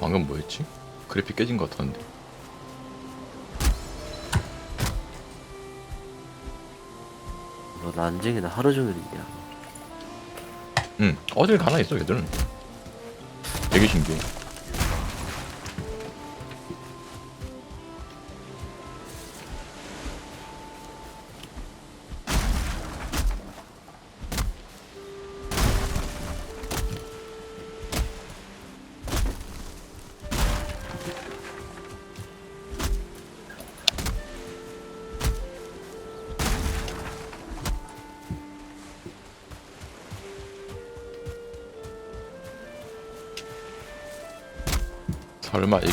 방금 뭐였지? 그래픽 깨진 것 같았는데 너 난징이는 하루 종일 있냐? 응 어딜 가나 있어 얘들은 되게 신기해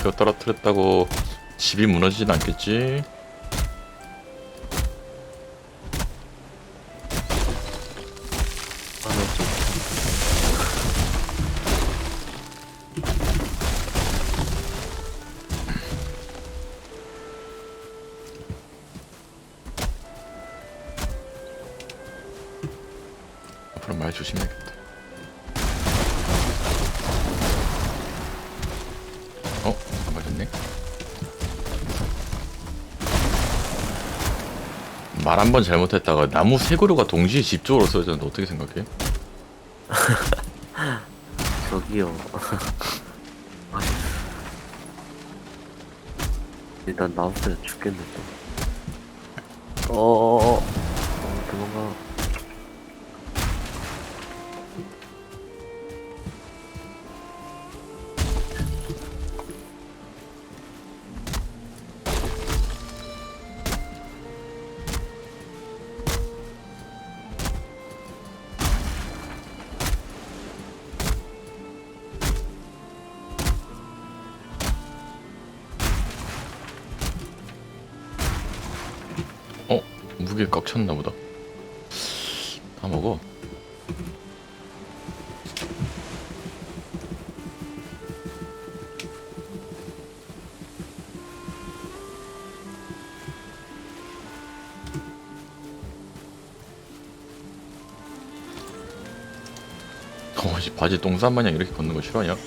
이거 떨어뜨렸다고 집이 무너지진 않겠지? 앞으로 말 조심해야겠다 말 한 번 잘못했다가 나무 세 그루가 동시에 집 쪽으로 쓰여졌는데 어떻게 생각해? 저기요. 아니. 일단 나왔어요. 죽겠네 또. 어어어. 어, 무게 꽉 찼나 보다 다 먹어 어씨 바지 똥싼 마냥 이렇게 걷는 거 싫어하냐?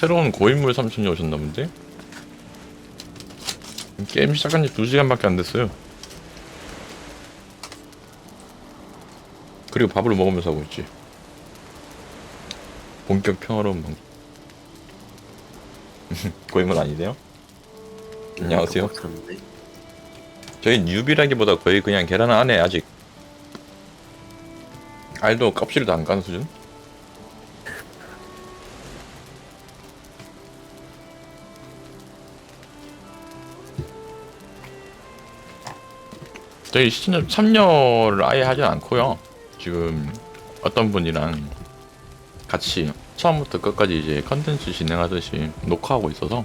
새로운 고인물 삼촌이 오셨나 본데? 게임 시작한 지 2시간밖에 안 됐어요. 그리고 밥을 먹으면서 하고 있지. 본격 평화로운 방송. 고인물 아니세요? 안녕하세요. 저희 뉴비라기보다 거의 그냥 계란 안에 아직 알도 껍질도 안깐 수준? 저희 시청 참여를 아예 하진 않고요. 지금 어떤 분이랑 같이 처음부터 끝까지 이제 컨텐츠 진행하듯이 녹화하고 있어서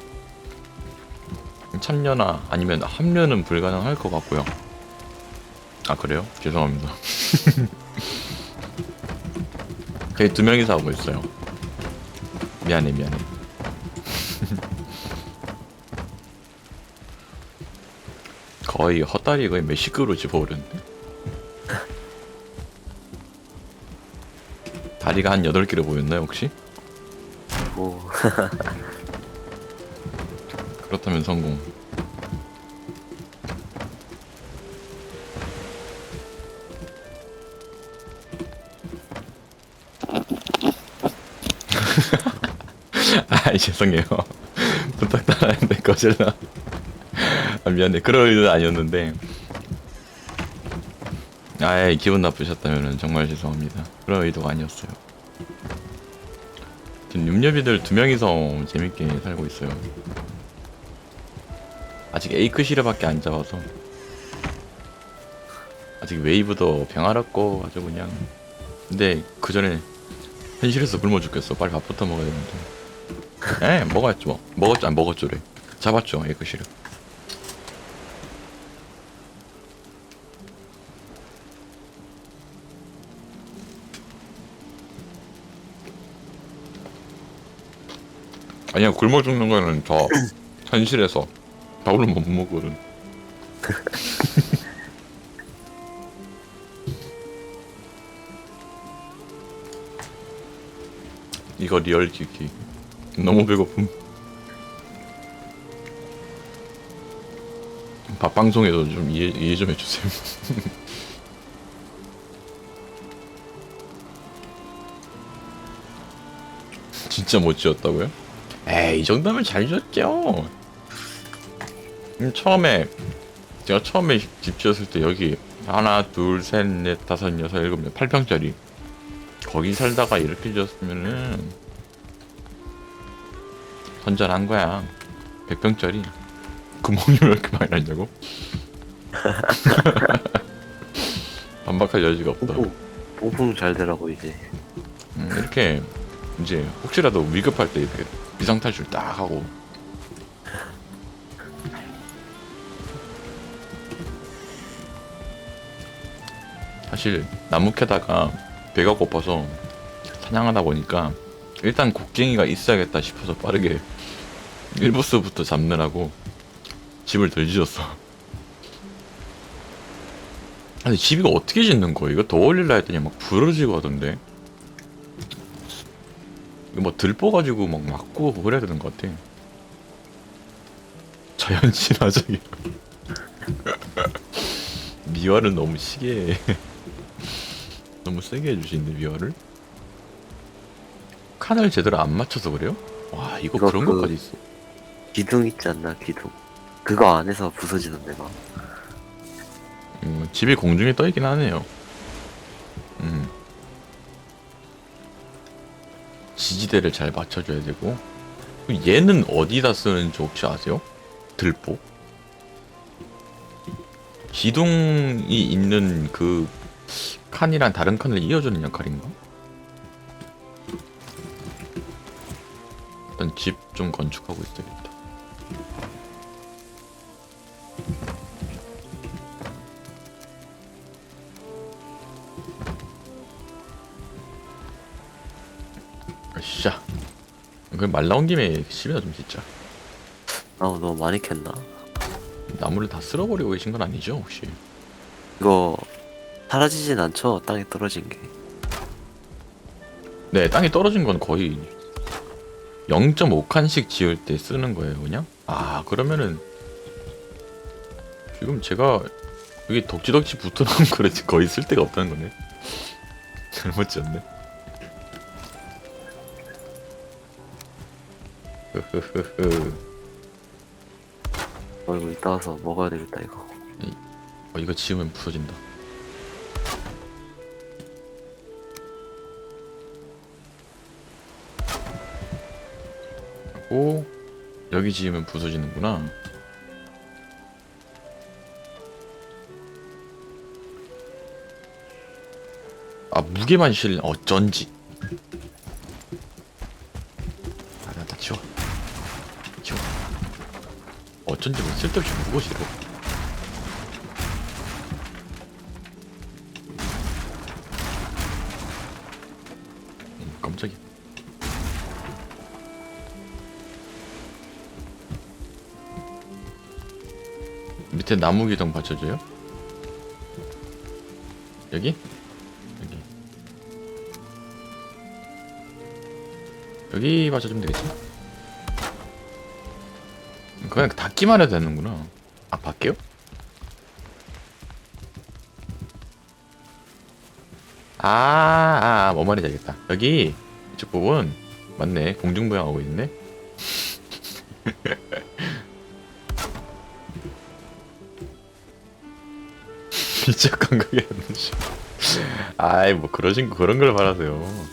참여나 아니면 합류는 불가능할 것 같고요. 아 그래요? 죄송합니다. 저희 두 명이서 하고 있어요. 미안해 미안해. 거의 헛다리 거의 메시크로 집어오렸는데. 다리가 한 8개로 보였나요 혹시? 뭐 그렇다면 성공. 아 죄송해요. 부탁 따라했는데 거절나. 아 미안해. 그럴 의도는 아니었는데. 아예 기분 나쁘셨다면 정말 죄송합니다. 그럴 의도가 아니었어요. 지금 육녀비들 두 명이서 재밌게 살고 있어요. 아직 에이크 시르밖에 안 잡아서 아직 웨이브도 평화롭고 아주 그냥 근데 그 전에 현실에서 굶어 죽겠어 빨리 밥부터 먹어야 되는데 예, 먹었죠. 먹었죠, 안 먹었죠래. 잡았죠, 에그시를. 아니야, 굶어 죽는 거는 저 현실에서 밥을 못 먹거든. 이거 리얼 기기. 너무 배고픔. 밥 방송에도 좀 이해, 이해 좀 해주세요. 진짜 못 지었다고요? 에이, 이 정도면 잘 지었죠. 음, 처음에 제가 처음에 집 지었을 때 여기 하나, 둘, 셋, 넷, 다섯, 여섯, 일곱, 여덟, 8평짜리 거기 살다가 이렇게 지었으면은 선전한 거야. 100평짜리. 구멍이 왜 이렇게 많이 났냐고? 반박할 여지가 없다. 뽕뽕 뽕뽕 잘 되라고 이제 음, 이렇게 이제 혹시라도 위급할 때 이렇게 비상탈출 딱 하고 사실 나무 캐다가 배가 고파서 사냥하다 보니까 일단 곡괭이가 있어야겠다 싶어서 빠르게 일부스부터 잡느라고 집을 덜 지었어. 아니 집 이거 어떻게 짓는 거야? 이거 더 올릴라 했더니 막 부러지고 하던데. 뭐 들뽀 가지고 막 막고 그래야 되는 것 같아. 자연 친화적이. 미화를 너무 시게 해. 너무 세게 해주시는데 미화를? 칸을 제대로 안 맞춰서 그래요? 와 이거 이거 그런 그- 것까지 있어. 기둥 있지 않나 기둥 그거 안에서 부서지던데 막 음, 집이 공중에 떠 있긴 하네요. 지지대를 잘 맞춰줘야 되고. 얘는 어디다 쓰는지 혹시 아세요? 들보? 기둥이 있는 그 칸이랑 다른 칸을 이어주는 역할인가? 일단 집 좀 건축하고 있어야겠다. 그 말 나온 김에 집이나 좀 짓자. 아우 너무 많이 캤나 나무를 다 쓸어버리고 계신 건 아니죠 혹시? 이거 사라지진 않죠 땅에 떨어진 게 네, 땅에 떨어진 건 거의 0.5칸씩 지을 때 쓰는 거예요, 그냥? 아, 그러면은 지금 제가 여기 덕지덕지 붙어놓은 거를 거의 쓸 데가 없다는 거네. 잘못 지었네. 흐흐흐흐. 어 이거 이따 와서 먹어야 되겠다 이거 어, 이거 지으면 부서진다. 하고 여기 지으면 부서지는구나. 아 무게만 실린 어쩐지. 쓸데없이 싫어. 음, 깜짝이야. 밑에 나무 기둥 받쳐줘요? 여기? 여기. 여기 받쳐주면 되겠지? 그냥 닫기만 해도 되는구나. 아, 밖에요? 아, 아, 뭔 말인지 알겠다. 여기 이쪽 부분 맞네. 공중부양하고 있네. 미적 감각이 안 나지. 아이 뭐 그러신 거 그런 걸 말하세요.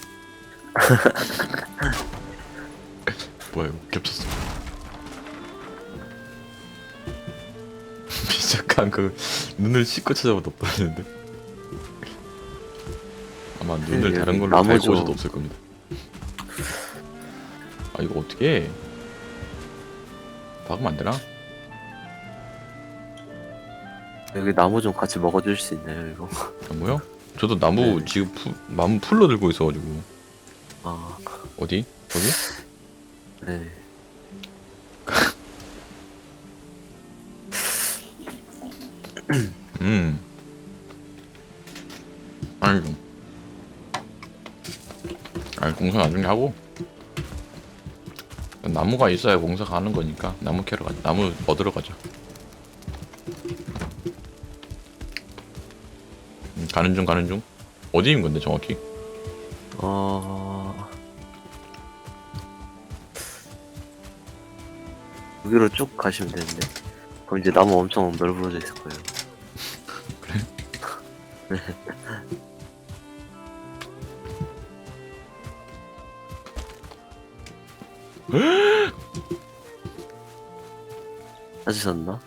뭐야 이거 겹쳤어. 미적 감각 눈을 씻고 찾아봐도 없다는데. 아마 눈을 여기 다른 걸로 나무 달고 좀- 오셔도 없을 겁니다. 아 이거 어떻게 해? 박으면 안 되나? 여기 나무 좀 같이 먹어줄 수 있나요 이거? 나무요? 저도 나무 네. 지금 푸, 나무 풀로 들고 있어가지고 아 어디? 여기? 네. 음. 아이고. 아니 공사 나중에 하고. 나무가 있어야 공사 가는 거니까 나무 캐러 가자. 나무 얻으러 가자. 음, 가는 중 가는 중. 어디인 건데 정확히? 어 여기로 쭉 가시면 되는데 그럼 이제 나무 엄청 넓어져 있을 거예요. 찾으셨나?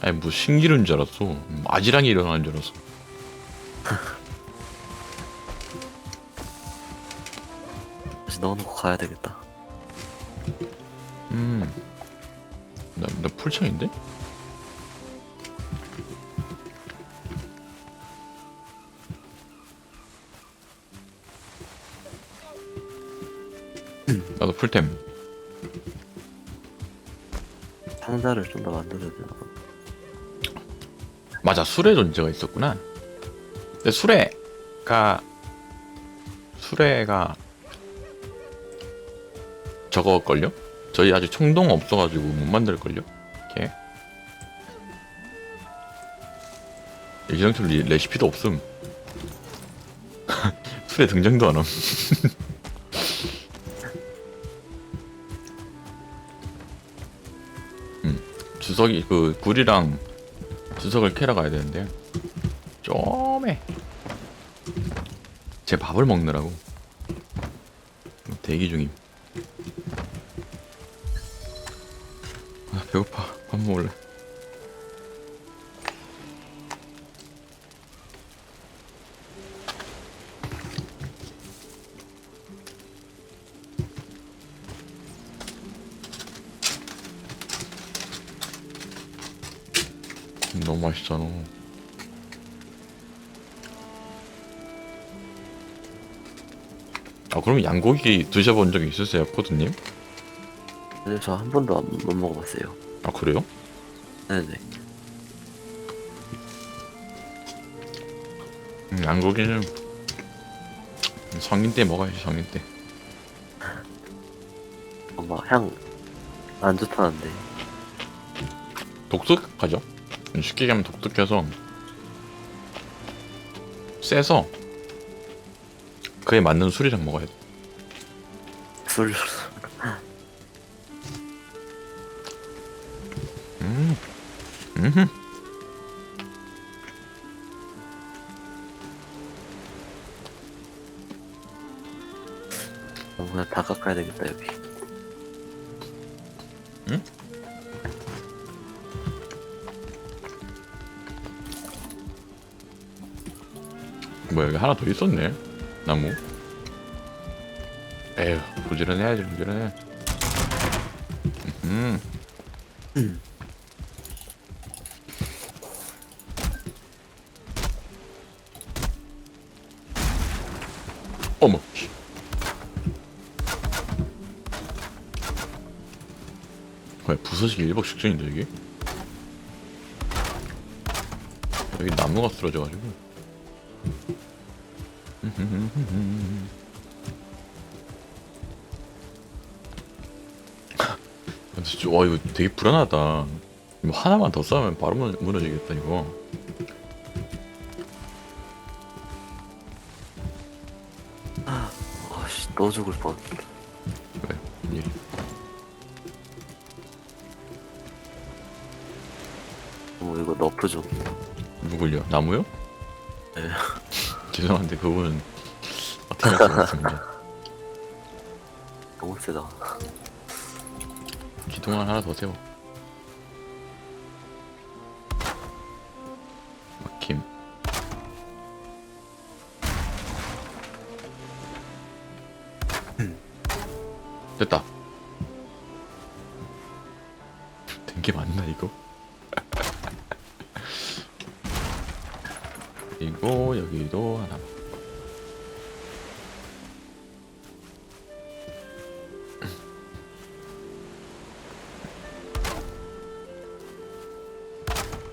아니 뭐 신기루인 줄 알았어. 음, 아지랑이 일어나는 줄 알았어. 다시 넣어놓고 가야 되겠다. 음. 나, 나 풀창인데? 나도 풀템. 상자를 좀 더 만들어야 되나? 맞아, 수레 존재가 있었구나. 근데 수레가 수레가 저거 걸요? 저희 아직 청동 없어가지고 못 만들 걸요. 이렇게 일정틀 레시피도 없음. 수레 등장도 안 함. 주석이 그 굴이랑 주석을 캐러 가야 되는데 좀해 제 밥을 먹느라고. 대기 중임. 아 배고파. 밥 먹을래 너무 맛있잖아 아 그럼 양고기 드셔본 적 있으세요 코드님? 근데 저한 번도 안, 못 먹어봤어요. 아 그래요? 네네. 음, 양고기는 성인 때 먹어야지 성인 때 엄마 향 안 좋다는데. 독특하죠? 쉽게 얘기하면 독특해서 세서 그에 맞는 술이랑 먹어야 돼 술 음. 음흠. 그냥 다 깎아야 되겠다 여기. 뭐 여기 하나 더 있었네. 나무. 에휴 부지런해야지 부지런해 음. 어머. 씨. 뭐야 부서지기 일박 직전인데 여기 여기 나무가 쓰러져가지고 근데 진짜 와 이거 되게 불안하다. 이거 하나만 더 싸우면 바로 무- 무너지겠다 이거. 아씨 너 죽을 뻔. 왜? 일. 어 이거 너프 좀. 누굴요? 나무요? 네. 죄송한데 그분은 어떻게 할 수가 없습니다. 너무 세다. 기둥을 하나 더 세워. 막힘. 됐다. 된 게 맞나 이거? 그리고 여기도 하나.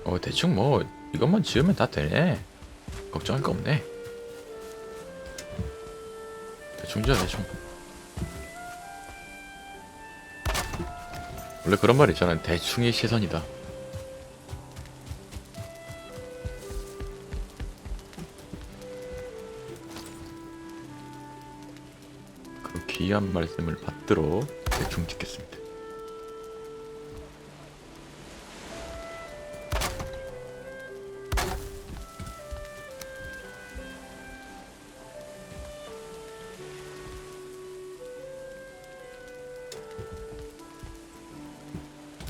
어 대충 뭐 이것만 지으면 다 되네. 걱정할 거 없네. 대충 지어 대충. 원래 그런 말 있잖아요. 대충의 시선이다. 귀한 말씀을 받들어 대충 짓겠습니다.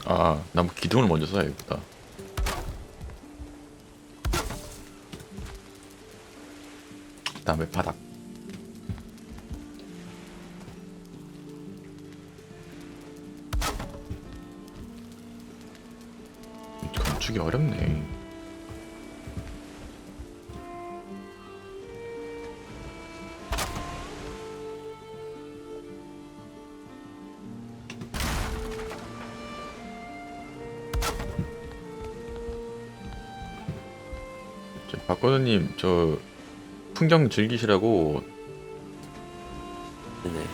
아, 나무 기둥을 먼저 써야겠다. 그다음에 바닥. 건축이 어렵네. 저 박건우님 저 풍경 즐기시라고 네네.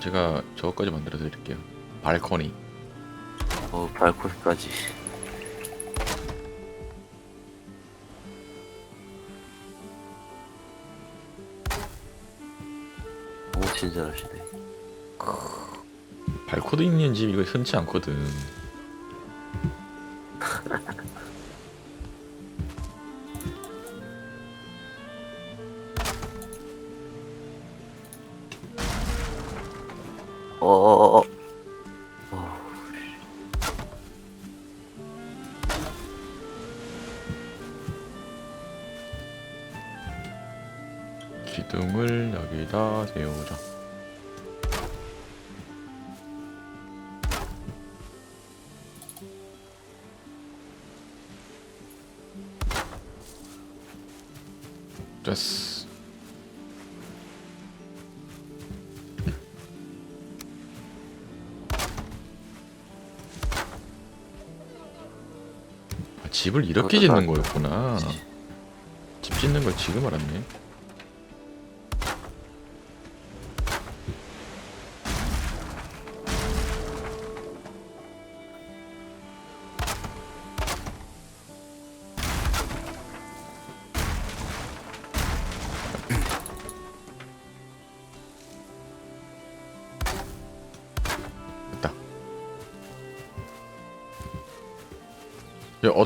제가 저거까지 만들어 드릴게요. 발코니. 어, 발코니까지. 친절하시네. 발코니 있는 집 이거 흔치 않거든. 집을 이렇게 짓는 거였구나. 집 짓는 걸 지금 알았네.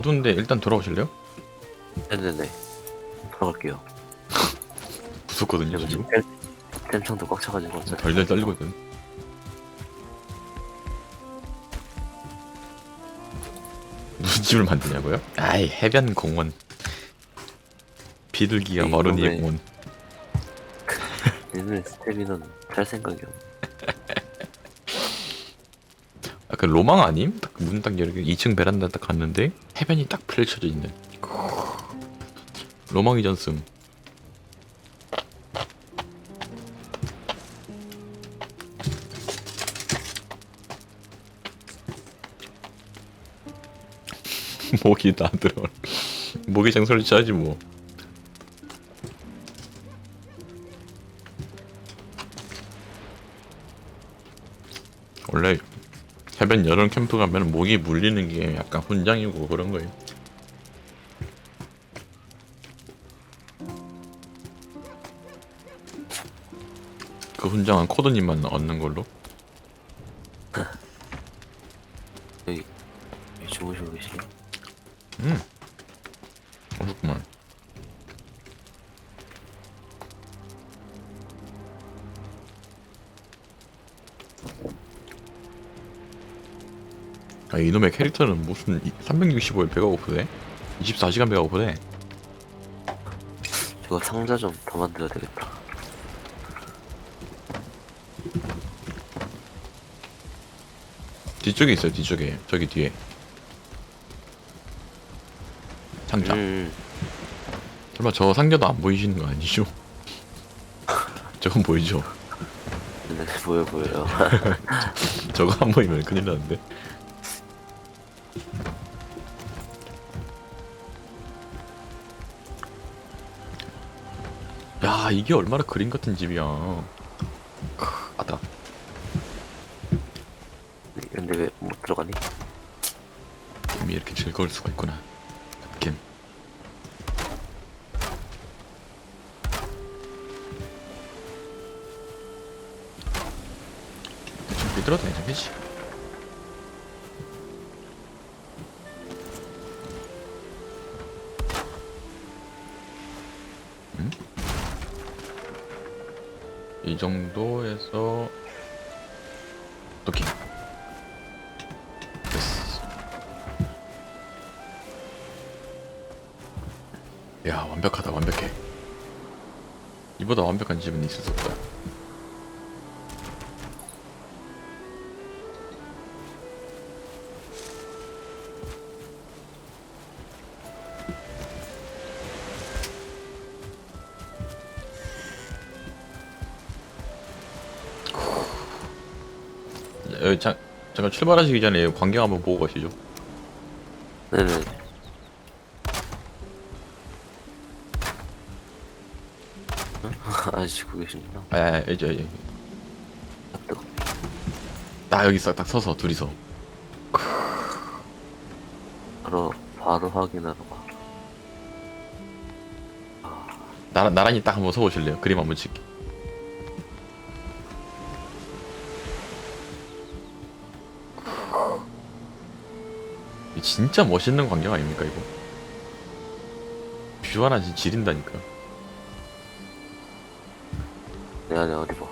어두운데 일단 돌아오실래요? 네네네. 들어갈게요. 무섭거든요, 지금. 템- 템창도 꽉 차가지고 어차피 덜덜 떨리거든. 무슨 집을 만드냐고요? 아이 해변 공원. 에이, 머루니의 그거네. 공원. 얘네 스테미는 할 생각이 없네. 아그 로망 아님? 딱 문 딱 열게 2층 베란다 딱 갔는데 해변이 딱 펼쳐져 있는. 로망이 전승. 목이 나들어. 모기장 설치하지 뭐. 원래 해변 여름 캠프 가면 모기 물리는 게 약간 훈장이고 그런 거예요. 그 훈장은 코드님만 얻는 걸로. 아 이놈의 캐릭터는 무슨 365일 배가 고프대? 24시간 배가 고프대? 이거 상자 좀 더 만들어야 되겠다. 뒤쪽에 있어요 뒤쪽에 저기 뒤에 상자 음, 설마 저 상자도 안 보이시는 거 아니죠? 저건 보이죠? 네, 보여 보여요. 저거 안 보이면 큰일 나는데 야 이게 얼마나 그림 같은 집이야. 크, 아따. 근데 왜 못 들어가니? 게임이 이렇게 즐거울 수가 있구나. 게임 좀 비들어도 괜찮겠지 이 정도에서 도킹. 됐어. 야 완벽하다 완벽해. 이보다 완벽한 집은 있을 수 없다 여, 잠, 잠깐 출발하시기 전에 광경 한번 보고 가시죠 네네. 아시고 계시구나. 아, 아, 아, 이제, 이제. 아, 뜨거. 딱 여기 싹 딱 서서 둘이서 바로 바로 확인하러 가. 나, 나란히 딱 한번 서 보실래요? 그림 한번 찍기 진짜 멋있는 광경 아닙니까 이거 뷰 하나 진짜 지린다니까 내 안에 어디 봐.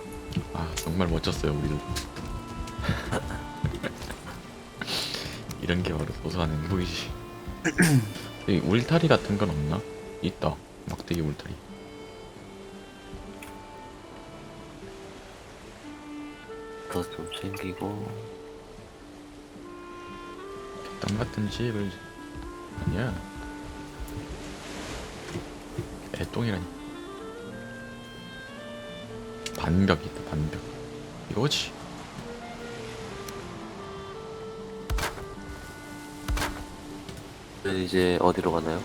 아 정말 멋졌어요 우리도 이런 게 바로 소소한 행복이지 여기 울타리 같은 건 없나? 있다 막대기 울타리 더좀 챙기고. 땅 같은 집을 아니야 애똥이라니 반벽 있다 반벽 이거지 네, 이제 어디로 가나요?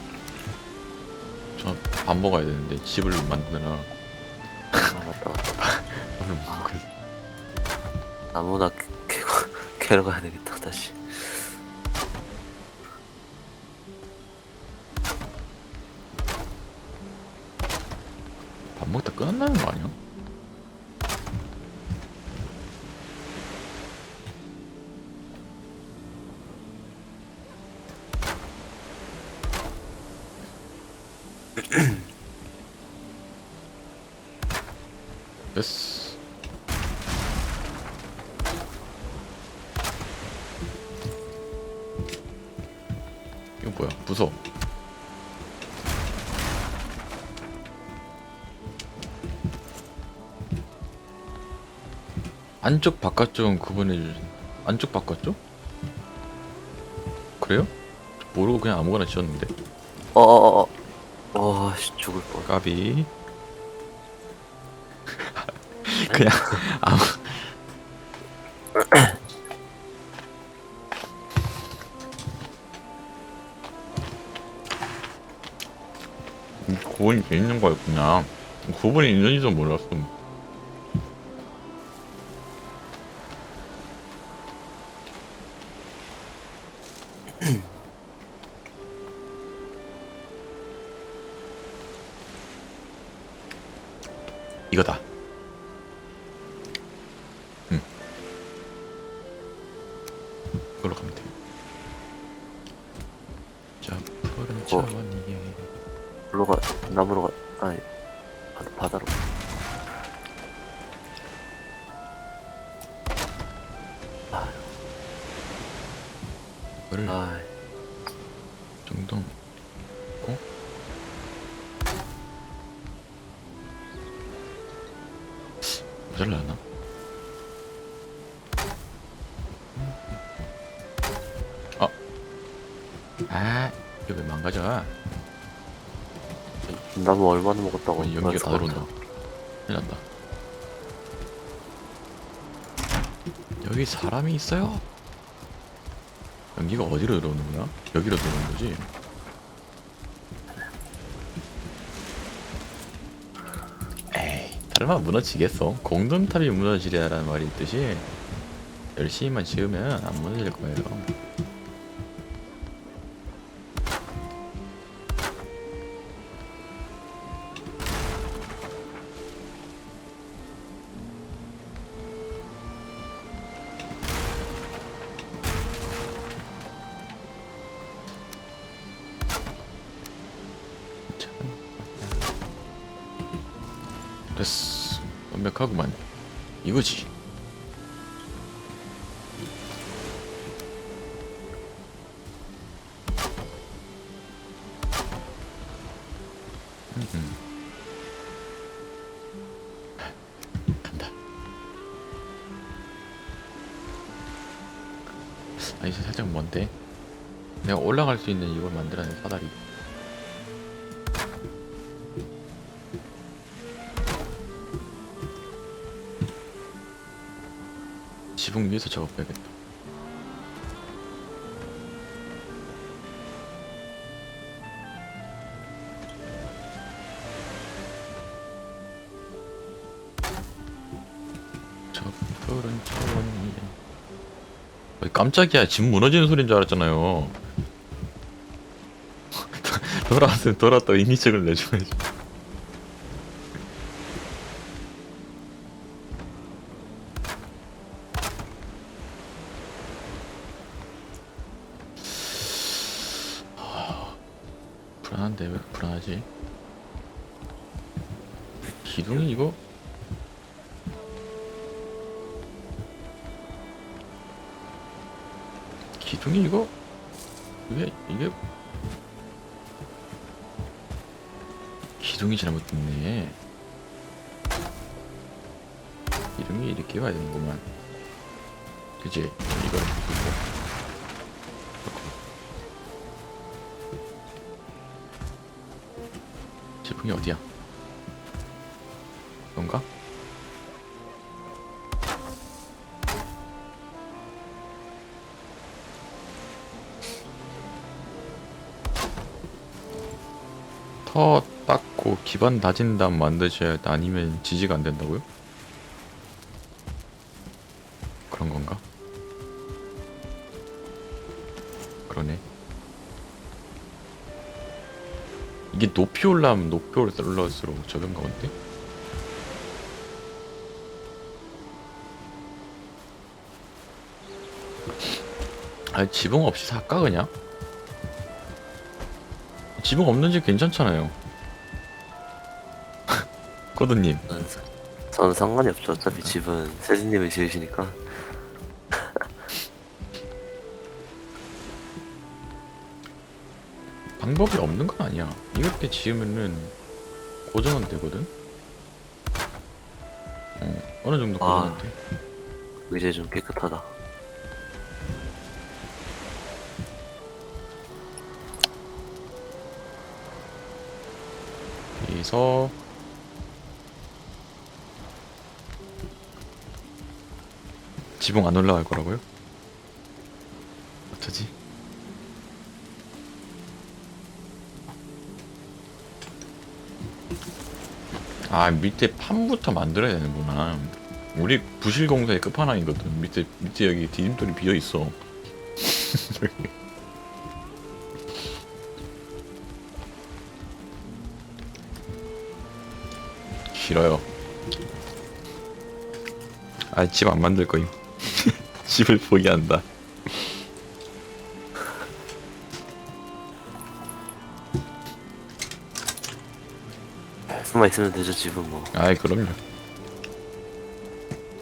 저 밥 먹어야 되는데 집을 만드느라 아 맞다 맞다. 밥을 못 먹어서 아무나 캐러 가야 되겠다 다시. 끝난다는 거 아니야? 이거 뭐야? 부서. 안쪽 바깥쪽은 구분해 주. 안쪽 바깥쪽? 그래요? 모르고 그냥 아무거나 지었는데. 어어어. 어. 와 씨, 죽을 뻔. 까비. 그냥 아무. 구분이 돼 있는 거였구나. 구분이 있는지도 몰랐어. 이거다. 나무 얼마나 먹었다고 어, 연기가 다 들어온다 큰일 났다. 여기 사람이 있어요? 연기가 어디로 들어오는 거야? 여기로 들어오는 거지? 에이 설마 무너지겠어. 공동탑이 무너지리라는 말이 있듯이 열심히만 지으면 안 무너질 거예요 완벽하구만 이거지. 음. 간다. 아 이제 살짝 먼데? 내가 올라갈 수 있는 이걸 만들어낸 사다리 지붕 위에서 작업해야겠다. 어이, 깜짝이야. 집 무너지는 소리인 줄 알았잖아요. 돌아왔으면 돌아왔다 이미적을 내줘야지 기둥이 이거? 이게 이게? 기둥이 잘못됐네. 기둥이 이렇게 와야 되는구만. 그지 이거 지붕이 어디야? 이건가? 터 닦고 기반 다진 다음 만드셔야 돼. 아니면 지지가 안 된다고요? 그런 건가? 그러네. 이게 높이 올라가면 높이 올라갈수록 저건가 본데? 아 지붕 없이 살까 그냥? 지붕 없는 집 괜찮잖아요 코드님 저는, 사- 저는 상관이 없죠. 어차피 집은 세진님이 지으시니까. 방법이 없는 건 아니야 이렇게 지으면은 고정은 되거든? 어, 어느 정도 아. 고정은 돼 이제 좀 깨끗하다. 여기서 지붕 안 올라갈 거라고요? 어쩌지? 아 밑에 판부터 만들어야 되는구나 우리 부실 공사의 끝판왕이거든 밑에 밑에 여기 디딤돌이 비어 있어 싫어요. 아 집 안 만들 거임. 집을 포기한다. 숨어 있으면 되죠, 집은 뭐. 아이 그럼요.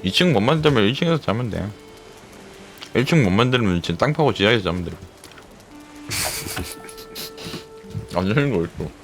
2층 못 만들면 1층에서 자면 돼. 1층 못 만들면 지금 땅 파고 지하에서 자면 돼 안 되는 거 있어